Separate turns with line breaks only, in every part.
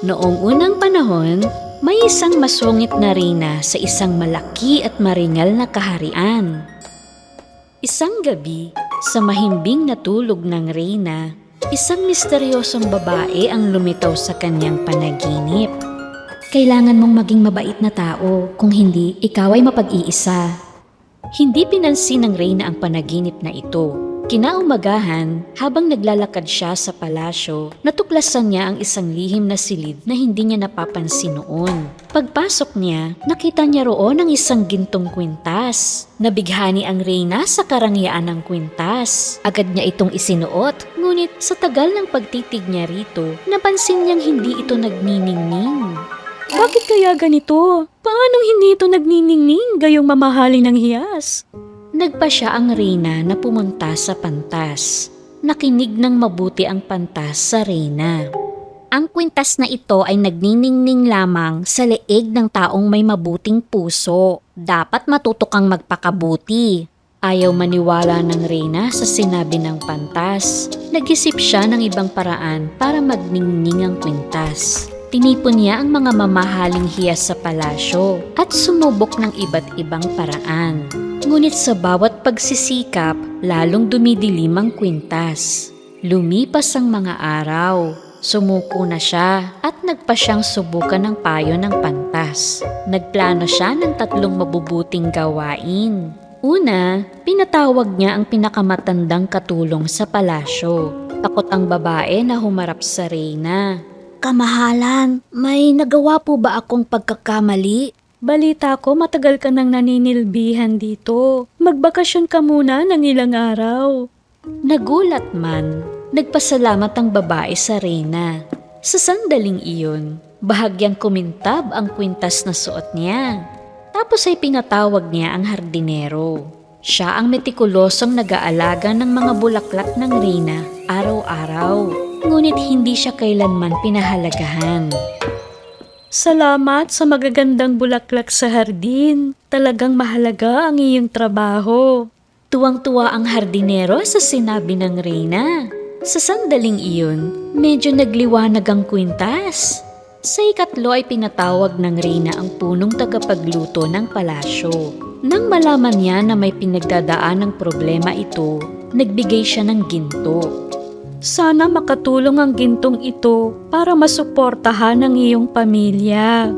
Noong unang panahon, may isang masungit na reyna sa isang malaki at maringal na kaharian. Isang gabi, sa mahimbing na tulog ng reyna, isang misteryosong babae ang lumitaw sa kanyang panaginip. Kailangan mong maging mabait na tao, kung hindi, ikaw ay mapag-iisa. Hindi pinansin ng reyna ang panaginip na ito. Kinaumagahan, habang naglalakad siya sa palasyo, natuklasan niya ang isang lihim na silid na hindi niya napapansin noon. Pagpasok niya, nakita niya roon ang isang gintong kwintas. Nabighani ang reyna sa karangyaan ng kwintas. Agad niya itong isinuot, ngunit sa tagal ng pagtitig niya rito, napansin niyang hindi ito nagniningning. Bakit kaya ganito? Paano hindi ito nagniningning gayong mamahali ng hiyas? Nagpa siya ang reyna na pumunta sa pantas. Nakinig ng mabuti ang pantas sa reyna. Ang kwintas na ito ay nagniningning lamang sa leeg ng taong may mabuting puso. Dapat matuto kang magpakabuti. Ayaw maniwala ng reyna sa sinabi ng pantas. Nag-isip siya ng ibang paraan para magningning ang kwintas. Tinipon niya ang mga mamahaling hiyas sa palasyo at sumubok ng iba't ibang paraan. Ngunit sa bawat pagsisikap, lalong dumidilim ang kwintas. Lumipas ang mga araw. Sumuko na siya at nagpa siyang subukan ng payo ng pantas. Nagplano siya ng tatlong mabubuting gawain. Una, pinatawag niya ang pinakamatandang katulong sa palasyo. Takot ang babae na humarap sa reyna. Kamahalan, may nagawa po ba akong pagkakamali? Balita ko matagal ka nang naninilbihan dito. Magbakasyon ka muna ng ilang araw. Nagulat man, nagpasalamat ang babae sa reyna. Sa sandaling iyon, bahagyang kumintab ang kwintas na suot niya. Tapos ay pinatawag niya ang hardinero. Siya ang metikulosong nag-aalaga ng mga bulaklak ng reyna araw-araw. Ngunit hindi siya kailanman pinahalagahan. Salamat sa magagandang bulaklak sa hardin. Talagang mahalaga ang iyong trabaho. Tuwang-tuwa ang hardinero sa sinabi ng reyna. Sa sandaling iyon, medyo nagliwanag ang kwintas. Sa ikatlo ay pinatawag ng reyna ang punong tagapagluto ng palasyo. Nang malaman niya na may pinagdadaan ng problema ito, nagbigay siya ng ginto. Sana makatulong ang gintong ito para masuportahan ang iyong pamilya.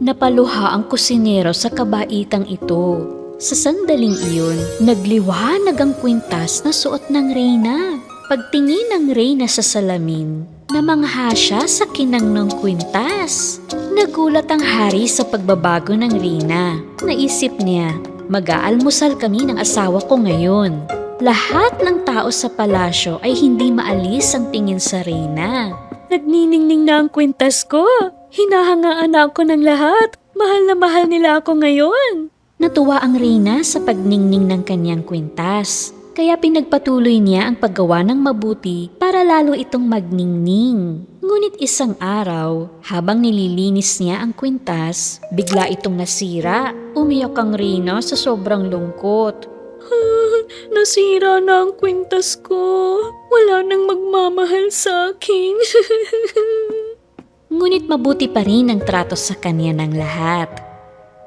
Napaluha ang kusinero sa kabaitang ito. Sa sandaling iyon, nagliwanag ang kwintas na suot ng reyna. Pagtingin ng reyna sa salamin, namangha siya sa kinang ng kwintas. Nagulat ang hari sa pagbabago ng reyna. Naisip niya, mag-aalmusal kami ng asawa ko ngayon. Lahat ng tao sa palasyo ay hindi maalis ang tingin sa reyna. Nagniningning na ang kwintas ko. Hinahangaan na ako ng lahat. Mahal na mahal nila ako ngayon. Natuwa ang reyna sa pagningning ng kanyang kwintas. Kaya pinagpatuloy niya ang paggawa ng mabuti para lalo itong magningning. Ngunit isang araw, habang nililinis niya ang kwintas, bigla itong nasira. Umiyak ang reyna sa sobrang lungkot. Nasira na ang kwintas ko. Wala nang magmamahal sa akin. Ngunit mabuti pa rin ang trato sa kanya ng lahat.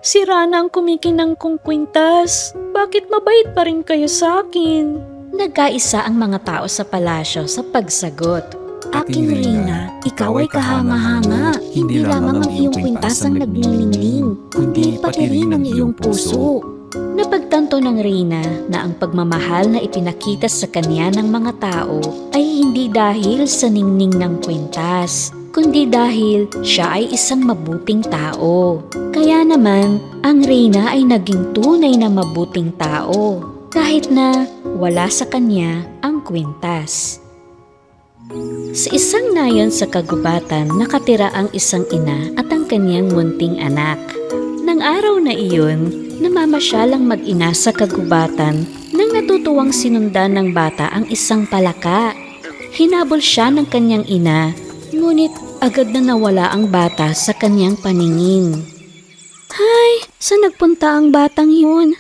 Sira na ang kumikinang kong kwintas. Bakit mabait pa rin kayo sa akin? Nagkaisa ang mga tao sa palasyo sa pagsagot.
Aking Reyna, ikaw ay kahanga-hanga. Hindi lamang ang iyong kwintas ang nagniningning, kundi pati rin ang iyong puso.
Napagtanto ng Reyna na ang pagmamahal na ipinakita sa kanya ng mga tao ay hindi dahil sa ningning ng kwintas, kundi dahil siya ay isang mabuting tao. Kaya naman, ang Reyna ay naging tunay na mabuting tao, kahit na wala sa kanya ang kwintas. Sa isang nayon sa kagubatan, nakatira ang isang ina at ang kanyang munting anak. Nang araw na iyon, namamasyalang mag-ina sa kagubatan nang natutuwang sinundan ng bata ang isang palaka. Hinabol siya ng kanyang ina, ngunit agad na nawala ang bata sa kanyang paningin. Hay, saan nagpunta ang batang yun?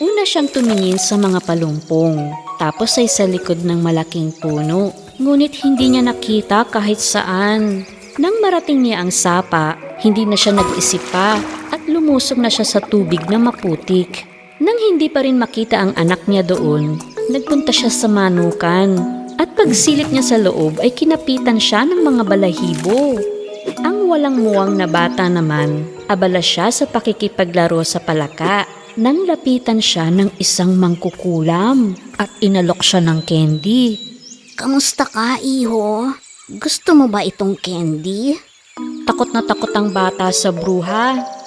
Una siyang tumingin sa mga palumpong, tapos ay sa likod ng malaking puno. Ngunit hindi niya nakita kahit saan. Nang marating niya ang sapa, hindi na siya nag-isip pa at lumusog na siya sa tubig na maputik. Nang hindi pa rin makita ang anak niya doon, nagpunta siya sa manukan. At pagsilip niya sa loob ay kinapitan siya ng mga balahibo. Ang walang muwang na bata naman, abala siya sa pakikipaglaro sa palaka. Nang lapitan siya ng isang mangkukulam at inalok siya ng candy.
Kamusta ka, iho? Gusto mo ba itong candy?
Takot na takot ang bata sa bruha.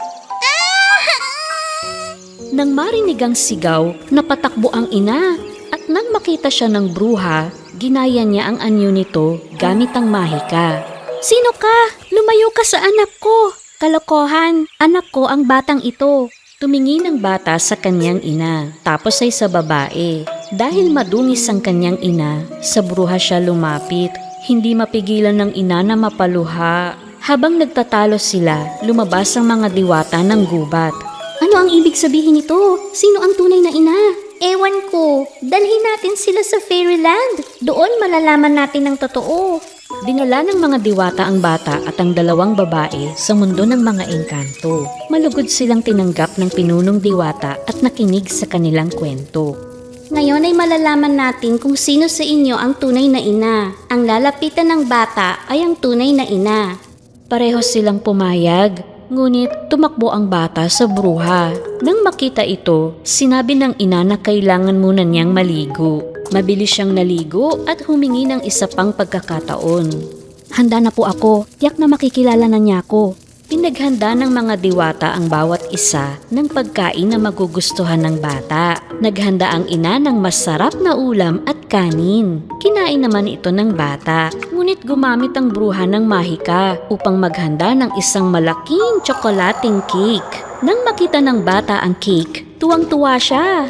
Nang marinig ang sigaw, napatakbo ang ina. At nang makita siya ng bruha, ginaya niya ang anyo nito gamit ang mahika. Sino ka? Lumayo ka sa anak ko! Kalokohan, anak ko ang batang ito. Tumingin ang bata sa kanyang ina, tapos ay sa babae. Dahil madungis ang kanyang ina, sa bruha siya lumapit. Hindi mapigilan ng ina na mapaluha. Habang nagtatalo sila, lumabas ang mga diwata ng gubat.
Ano ang ibig sabihin nito? Sino ang tunay na ina? Ewan ko. Dalhin natin sila sa Fairyland. Doon malalaman natin ang totoo.
Dinala ng mga diwata ang bata at ang dalawang babae sa mundo ng mga engkanto. Malugod silang tinanggap ng pinunong diwata at nakinig sa kanilang kwento.
Ngayon ay malalaman natin kung sino sa inyo ang tunay na ina. Ang lalapitan ng bata ay ang tunay na ina.
Pareho silang pumayag, ngunit tumakbo ang bata sa bruha. Nang makita ito, sinabi ng ina na kailangan muna niyang maligo. Mabilis siyang naligo at humingi ng isa pang pagkakataon.
Handa na po ako. Tiyak na makikilala na niya ako.
Pinaghanda ng mga diwata ang bawat isa ng pagkain na magugustuhan ng bata. Naghanda ang ina ng masarap na ulam at kanin. Kinain naman ito ng bata, ngunit gumamit ang bruha ng mahika upang maghanda ng isang malaking tsokolating cake. Nang makita ng bata ang cake, tuwang-tuwa siya.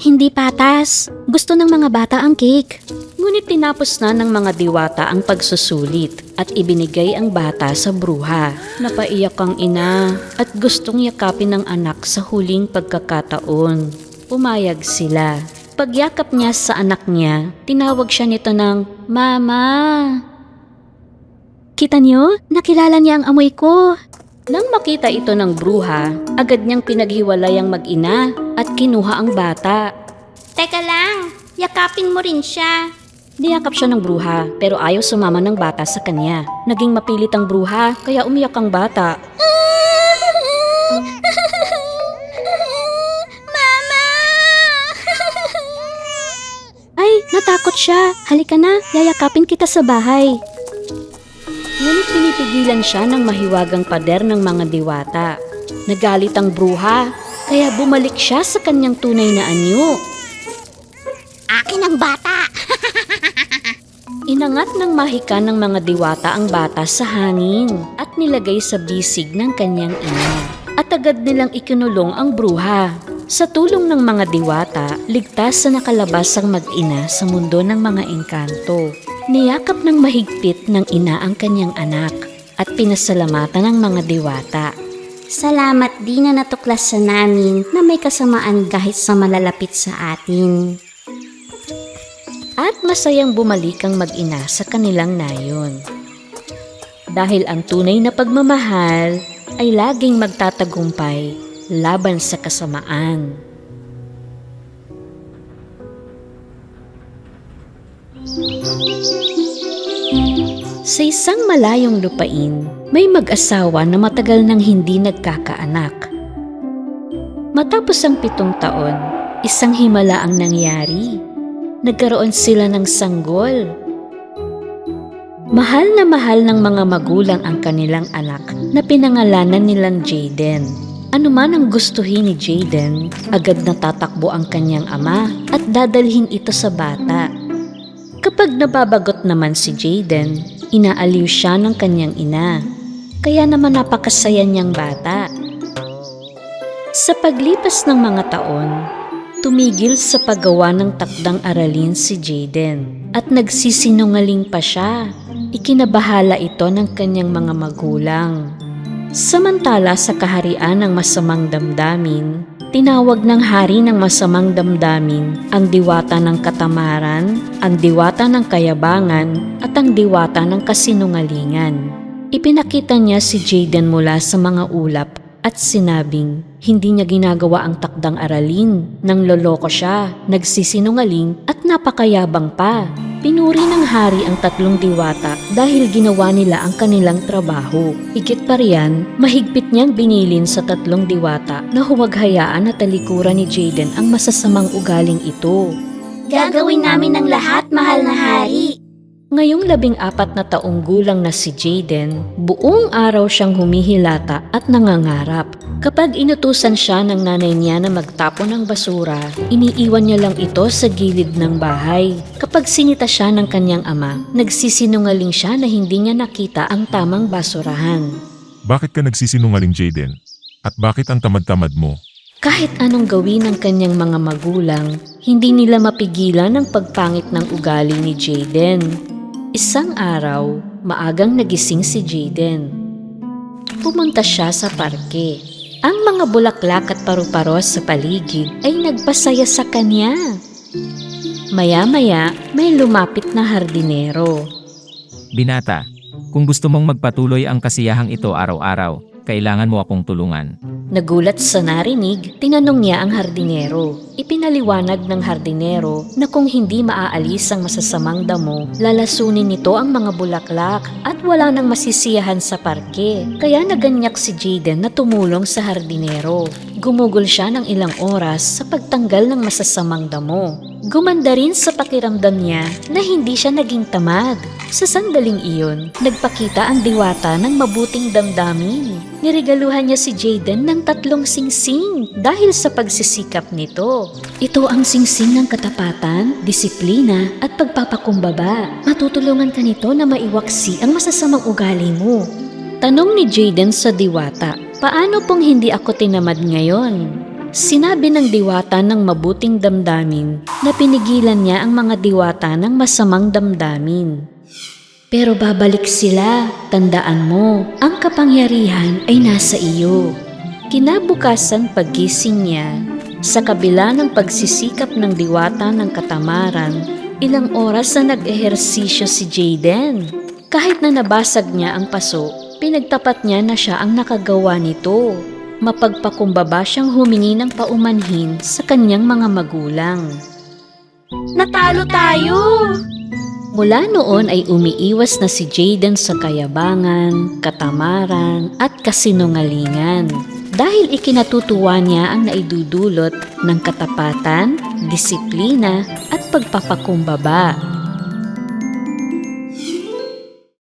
Hindi patas. Gusto ng mga bata ang cake.
Ngunit tinapos na ng mga diwata ang pagsusulit at ibinigay ang bata sa bruha. Napaiyak ang ina at gustong yakapin ng anak sa huling pagkakataon. Pumayag sila. Pagyakap niya sa anak niya, tinawag siya nito ng Mama.
Kita niyo? Nakilala niya ang amoy ko.
Nang makita ito ng bruha, agad niyang pinaghiwalay ang mag-ina at kinuha ang bata.
Teka lang. Yakapin mo rin siya.
Niyakap siya ng bruha pero ayaw sumama ng bata sa kanya. Naging mapilit ang bruha kaya umiyak ang bata.
Mama!
Ay, natakot siya. Halika na, yayakapin kita sa bahay. Ngunit pinipigilan siya ng mahiwagang pader ng mga diwata. Nagalit ang bruha, kaya bumalik siya sa kanyang tunay na anyo.
Akin ang bata!
Inangat ng mahika ng mga diwata ang bata sa hangin at nilagay sa bisig ng kanyang ina. At agad nilang ikinulong ang bruha. Sa tulong ng mga diwata, ligtas sa nakalabas ang mag-ina sa mundo ng mga engkanto. Niyakap ng mahigpit ng ina ang kanyang anak at pinasalamatan ng mga diwata.
Salamat din na natuklasan namin na may kasamaan kahit sa malalapit sa atin.
At masayang bumalik ang mag-ina sa kanilang nayon. Dahil ang tunay na pagmamahal ay laging magtatagumpay laban sa kasamaan. Sa isang malayong lupain, may mag-asawa na matagal nang hindi nagkakaanak. Matapos ang pitong taon, isang himala ang nangyari. Nagkaroon sila ng sanggol. Mahal na mahal ng mga magulang ang kanilang anak na pinangalanan nilang Jaden. Ano man ang gustuhin ni Jaden, agad natatakbo ang kanyang ama at dadalhin ito sa bata. Kapag nababagot naman si Jaden, inaaliw siya ng kanyang ina. Kaya naman napakasaya niyang bata. Sa paglipas ng mga taon, tumigil sa paggawa ng takdang aralin si Jaden at nagsisinungaling pa siya. Ikinabahala ito ng kanyang mga magulang. Samantala sa kaharian ng masamang damdamin, tinawag ng hari ng masamang damdamin ang diwata ng katamaran, ang diwata ng kayabangan, at ang diwata ng kasinungalingan. Ipinakita niya si Jaden mula sa mga ulap at sinabing hindi niya ginagawa ang takdang aralin, nang loloko siya, nagsisinungaling at napakayabang pa. Pinuri ng hari ang tatlong diwata dahil ginawa nila ang kanilang trabaho. Higit pa riyan, mahigpit niyang binilin sa tatlong diwata na huwag hayaan na talikuran ni Jaden ang masasamang ugaling ito.
Gagawin namin ang lahat, mahal na hari.
Ngayong labing apat na taong gulang na si Jaden, buong araw siyang humihilata at nangangarap. Kapag inutusan siya ng nanay niya na magtapon ng basura, iniiwan niya lang ito sa gilid ng bahay. Kapag sinita siya ng kanyang ama, nagsisinungaling siya na hindi niya nakita ang tamang basurahan.
Bakit ka nagsisinungaling, Jaden? At bakit ang tamad-tamad mo?
Kahit anong gawin ng kanyang mga magulang, hindi nila mapigilan ang pagpangit ng ugali ni Jaden. Isang araw, maagang nagising si Jaden. Pumunta siya sa parke. Ang mga bulaklak at paru-paro sa paligid ay nagpasaya sa kanya. Maya-maya, may lumapit na hardinero.
Binata, kung gusto mong magpatuloy ang kasiyahang ito araw-araw, kailangan mo akong tulungan.
Nagulat sa narinig, tinanong niya ang hardinero. Ipinaliwanag ng hardinero na kung hindi maaalis ang masasamang damo, lalasunin nito ang mga bulaklak at wala nang masisiyahan sa parke. Kaya naganyak si Jaden na tumulong sa hardinero. Gumugol siya ng ilang oras sa pagtanggal ng masasamang damo. Gumanda rin sa pakiramdam niya na hindi siya naging tamad. Sa sandaling iyon, nagpakita ang diwata ng mabuting damdamin. Niregaluhan niya si Jaden ng tatlong singsing dahil sa pagsisikap nito. Ito ang singsing ng katapatan, disiplina at pagpapakumbaba. Matutulungan ka nito na maiwaksi ang masasamang ugali mo. Tanong ni Jaden sa diwata, paano pong hindi ako tinamad ngayon? Sinabi ng diwata ng mabuting damdamin na pinigilan niya ang mga diwata ng masamang damdamin. Pero babalik sila, tandaan mo, ang kapangyarihan ay nasa iyo. Kinabukasan paggising niya, sa kabila ng pagsisikap ng diwata ng katamaran, ilang oras na nag-ehersisyo si Jaden. Kahit na nabasag niya ang paso, pinagtapat niya na siya ang nakagawa nito. Mapagpakumbaba siyang humingi ng paumanhin sa kanyang mga magulang.
Natalo tayo!
Mula noon ay umiiwas na si Jaden sa kayabangan, katamaran at kasinungalingan dahil ikinatutuwa niya ang naidudulot ng katapatan, disiplina at pagpapakumbaba.